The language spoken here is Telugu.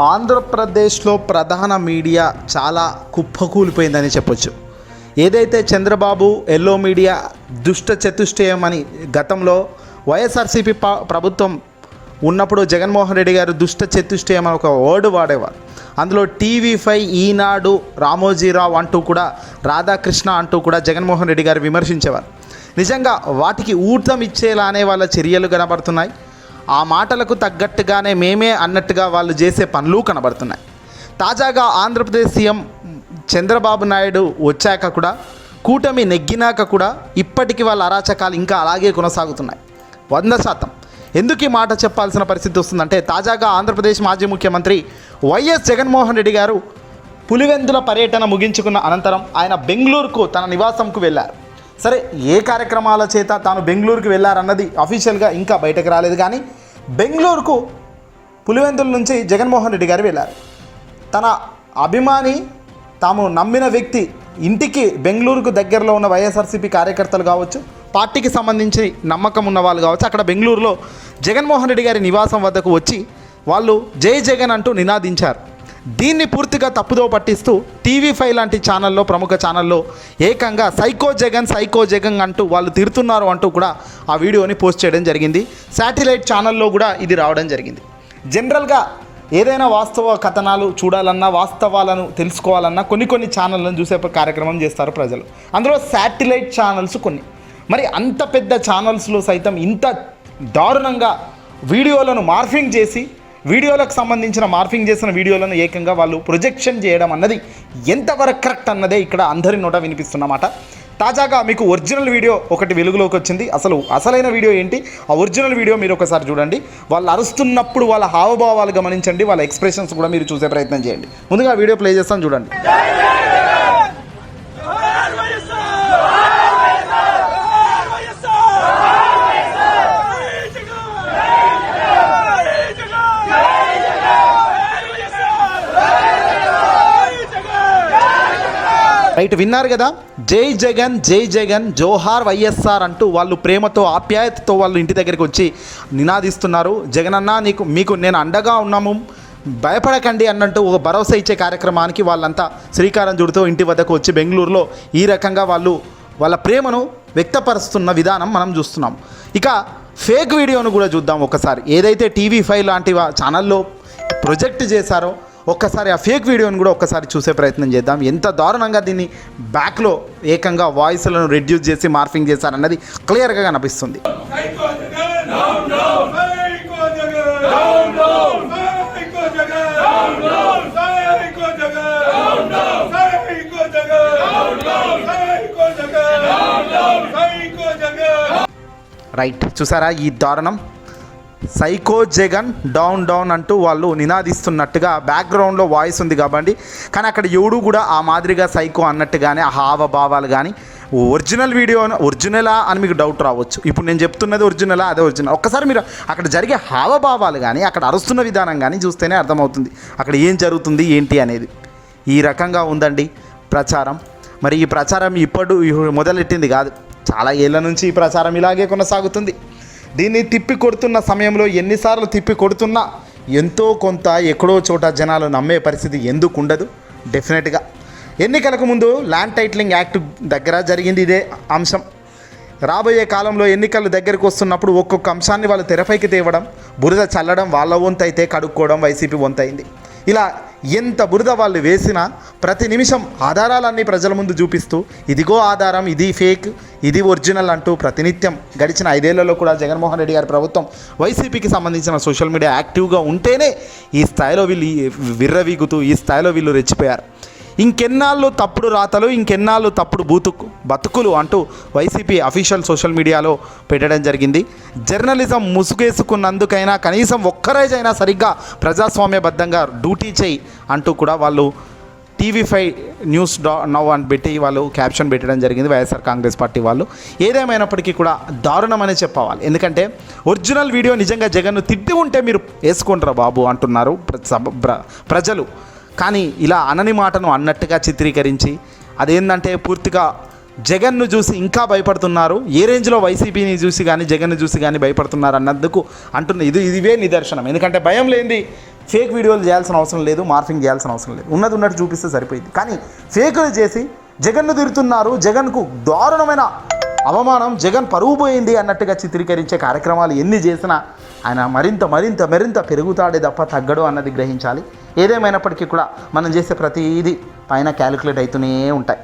ఆంధ్రప్రదేశ్లో ప్రధాన మీడియా చాలా కుప్పకూలిపోయిందని చెప్పొచ్చు. ఏదైతే చంద్రబాబు ఎల్లో మీడియా దుష్ట చతుష్టయం అని గతంలో వైఎస్ఆర్సీపీ ప్రభుత్వం ఉన్నప్పుడు జగన్మోహన్ రెడ్డి గారు దుష్ట చతుష్టయం అని ఒక వర్డ్ వాడేవారు. అందులో టీవీ ఫైవ్ ఈనాడు రామోజీరావు అంటూ కూడా రాధాకృష్ణ అంటూ కూడా జగన్మోహన్ రెడ్డి గారు విమర్శించేవారు. నిజంగా వాటికి ఊర్ధం ఇచ్చేలానే వాళ్ళ చర్యలు కనబడుతున్నాయి. ఆ మాటలకు తగ్గట్టుగానే మేమే అన్నట్టుగా వాళ్ళు చేసే పనులు కనబడుతున్నాయి. తాజాగా ఆంధ్రప్రదేశ్ సీఎం చంద్రబాబు నాయుడు వచ్చాక కూడా కూటమి నెగ్గినాక కూడా ఇప్పటికీ వాళ్ళ అరాచకాలు ఇంకా అలాగే కొనసాగుతున్నాయి. వంద శాతం. ఎందుకు ఈ మాట చెప్పాల్సిన పరిస్థితి వస్తుందంటే తాజాగా ఆంధ్రప్రదేశ్ మాజీ ముఖ్యమంత్రి వైఎస్ జగన్మోహన్ రెడ్డి గారు పులివెందుల పర్యటన ముగించుకున్న అనంతరం ఆయన బెంగళూరుకు తన నివాసంకు వెళ్ళారు. సరే ఏ కార్యక్రమాల చేత తాను బెంగళూరుకు వెళ్ళారన్నది అఫీషియల్గా ఇంకా బయటకు రాలేదు కానీ బెంగళూరుకు పులివెందుల నుంచి జగన్మోహన్ రెడ్డి గారు వెళ్ళారు. తన అభిమాని తాము నమ్మిన వ్యక్తి ఇంటికి బెంగళూరుకు దగ్గరలో ఉన్న వైఎస్ఆర్సీపీ కార్యకర్తలు కావచ్చు పార్టీకి సంబంధించి నమ్మకం ఉన్న వాళ్ళు కావచ్చు అక్కడ బెంగళూరులో జగన్మోహన్ రెడ్డి గారి నివాసం వద్దకు వచ్చి వాళ్ళు జై జగన్ అంటూ నినాదించారు. దీన్ని పూర్తిగా తప్పుదో పట్టిస్తూ టీవీ ఫైవ్ లాంటి ఛానల్లో ప్రముఖ ఛానల్లో ఏకంగా సైకో జగన్ సైకో జగన్ అంటూ వాళ్ళు తిడుతున్నారు అంటూ కూడా ఆ వీడియోని పోస్ట్ చేయడం జరిగింది. శాటిలైట్ ఛానల్లో కూడా ఇది రావడం జరిగింది. జనరల్గా ఏదైనా వాస్తవ కథనాలు చూడాలన్నా వాస్తవాలను తెలుసుకోవాలన్నా కొన్ని కొన్ని ఛానళ్ళను చూసే కార్యక్రమం చేస్తారు ప్రజలు. అందులో శాటిలైట్ ఛానల్స్ కొన్ని. మరి అంత పెద్ద ఛానల్స్లో సైతం ఇంత దారుణంగా వీడియోలను మార్ఫింగ్ చేసి వీడియోలకు సంబంధించిన మార్ఫింగ్ చేసిన వీడియోలను ఏకంగా వాళ్ళు ప్రొజెక్షన్ చేయడం అన్నది ఎంతవరకు కరెక్ట్ అన్నదే ఇక్కడ అందరి నోట వినిపిస్తున్నమాట తాజాగా మీకు ఒరిజినల్ వీడియో ఒకటి వెలుగులోకి వచ్చింది. అసలు అసలైన వీడియో ఏంటి? ఆ ఒరిజినల్ వీడియో మీరు ఒకసారి చూడండి. వాళ్ళు అరుస్తున్నప్పుడు వాళ్ళ హావభావాలు గమనించండి. వాళ్ళ ఎక్స్ప్రెషన్స్ కూడా మీరు చూసే ప్రయత్నం చేయండి. ముందుగా వీడియో ప్లే చేస్తాను చూడండి జోహార్ వైఎస్ఆర్ జోహార్ వైఎస్ఆర్ జై జగన్ జై జగన్ జై వైఎస్ఆర్ జై జగన్ రైట్ విన్నారు కదా జై జగన్ జై జగన్ జోహార్ వైఎస్ఆర్ అంటూ వాళ్ళు ప్రేమతో ఆప్యాయతతో వాళ్ళు ఇంటి దగ్గరికి వచ్చి నినాదిస్తున్నారు. జగనన్న నీకు మీకు నేను అండగా ఉన్నాము భయపడకండి అన్నట్టు ఒక భరోసా ఇచ్చే కార్యక్రమానికి వాళ్ళంతా శ్రీకారం చుడుతూ ఇంటి వద్దకు వచ్చి బెంగళూరులో ఈ రకంగా వాళ్ళు వాళ్ళ ప్రేమను వ్యక్తపరుస్తున్న విధానం మనం చూస్తున్నాం. ఇక ఫేక్ వీడియోను కూడా చూద్దాం ఒకసారి. ఏదైతే టీవీ ఫైవ్ లాంటి ఛానల్లో ప్రొజెక్ట్ చేశారో ఒక్కసారి ఆ ఫేక్ వీడియోని కూడా ఒక్కసారి చూసే ప్రయత్నం చేద్దాం. ఎంత దారుణంగా దీన్ని బ్యాక్లో ఏకంగా వాయిస్లను రెడ్యూస్ చేసి మార్ఫింగ్ చేశారన్నది క్లియర్గా కనిపిస్తుంది. రైట్ చూసారా ఈ దారుణం? సైకో జగన్ డౌన్ డౌన్ అంటూ వాళ్ళు నినాదిస్తున్నట్టుగా బ్యాక్గ్రౌండ్లో వాయిస్ ఉంది కాబట్టి. కానీ అక్కడ ఎవడు కూడా ఆ మాదిరిగా సైకో అన్నట్టుగానే ఆ హావభావాలు కానీ ఒరిజినల్ వీడియో ఒరిజినలా అని మీకు డౌట్ రావచ్చు. ఇప్పుడు నేను చెప్తున్నది ఒరిజినలా అదే ఒరిజినల్. ఒక్కసారి మీరు అక్కడ జరిగే హావభావాలు కానీ అక్కడ అరుస్తున్న విధానం కానీ చూస్తేనే అర్థమవుతుంది. అక్కడ ఏం జరుగుతుంది ఏంటి అనేది. ఈ రకంగా ఉందండి ప్రచారం. మరి ఈ ప్రచారం ఇప్పుడు మొదలెట్టింది కాదు. చాలా ఏళ్ళ నుంచి ఈ ప్రచారం ఇలాగే కొనసాగుతుంది. దీన్ని తిప్పి కొడుతున్న సమయంలో ఎన్నిసార్లు తిప్పి కొడుతున్నా ఎంతో కొంత ఎక్కడో చోట జనాలు నమ్మే పరిస్థితి ఎందుకు ఉండదు? డెఫినెట్గా ఎన్నికలకు ముందు ల్యాండ్ టైటిలింగ్ యాక్ట్ దగ్గర జరిగింది ఇదే అంశం. రాబోయే కాలంలో ఎన్నికలు దగ్గరికి వస్తున్నప్పుడు ఒక్కొక్క అంశాన్ని వాళ్ళు తెరపైకి తేవడం బురద చల్లడం వాళ్ళ వంతు అయితే కడుక్కోవడం వైసీపీ వంతైంది. ఇలా ఎంత బురద వాళ్ళు వేసినా ప్రతి నిమిషం ఆధారాలన్నీ ప్రజల ముందు చూపిస్తూ ఇదిగో ఆధారం ఇది ఫేక్ ఇది ఒరిజినల్ అంటూ ప్రతినిత్యం గడిచిన ఐదేళ్ళలో కూడా జగన్మోహన్ రెడ్డి గారి ప్రభుత్వం వైసీపీకి సంబంధించిన సోషల్ మీడియా యాక్టివ్గా ఉంటేనే ఈ స్థాయిలో వీళ్ళు విర్రవీగుతూ ఈ స్థాయిలో వీళ్ళు రెచ్చిపోయారు. ఇంకెన్నాళ్ళు తప్పుడు రాతలు ఇంకెన్నాళ్ళు తప్పుడు బూతుకు బతుకులు అంటూ వైసీపీ అఫీషియల్ సోషల్ మీడియాలో పెట్టడం జరిగింది. జర్నలిజం ముసుగేసుకున్నందుకైనా కనీసం ఒక్కరోజైనా సరిగ్గా ప్రజాస్వామ్యబద్ధంగా డ్యూటీ చేయి అంటూ కూడా వాళ్ళు టీవీ ఫైవ్ న్యూస్ డా నవ్ అని పెట్టి వాళ్ళు క్యాప్షన్ పెట్టడం జరిగింది వైఎస్ఆర్ కాంగ్రెస్ పార్టీ వాళ్ళు. ఏదేమైనప్పటికీ కూడా దారుణమనే చెప్పవాలి ఎందుకంటే ఒరిజినల్ వీడియో నిజంగా జగన్ను తిట్టి ఉంటే మీరు వేసుకుంటారా బాబు అంటున్నారు ప్రజలు. కానీ ఇలా అనని మాటను అన్నట్టుగా చిత్రీకరించి అదేంటంటే పూర్తిగా జగన్ను చూసి ఇంకా భయపడుతున్నారు. ఏ రేంజ్లో వైసీపీని చూసి కానీ జగన్ను చూసి కానీ భయపడుతున్నారు అన్నందుకు అంటున్న ఇది ఇదివే నిదర్శనం. ఎందుకంటే భయం లేనిది ఫేక్ వీడియోలు చేయాల్సిన అవసరం లేదు మార్ఫింగ్ చేయాల్సిన అవసరం లేదు. ఉన్నది ఉన్నట్టు చూపిస్తే సరిపోయింది. కానీ ఫేకులు చేసి జగన్ను తిరుతున్నారు జగన్కు దారుణమైన అవమానం జగన్ పరువు పోయింది అన్నట్టుగా చిత్రీకరించే కార్యక్రమాలు ఎన్ని చేసినా ఆయన మరింత మరింత మరింత పెరుగుతాడే తప్ప తగ్గడు అన్నది గ్రహించాలి. ఏదేమైనప్పటికీ కూడా మనం చేసే ప్రతిదీ పైన క్యాలిక్యులేట్ అవుతూనే ఉంటాయి.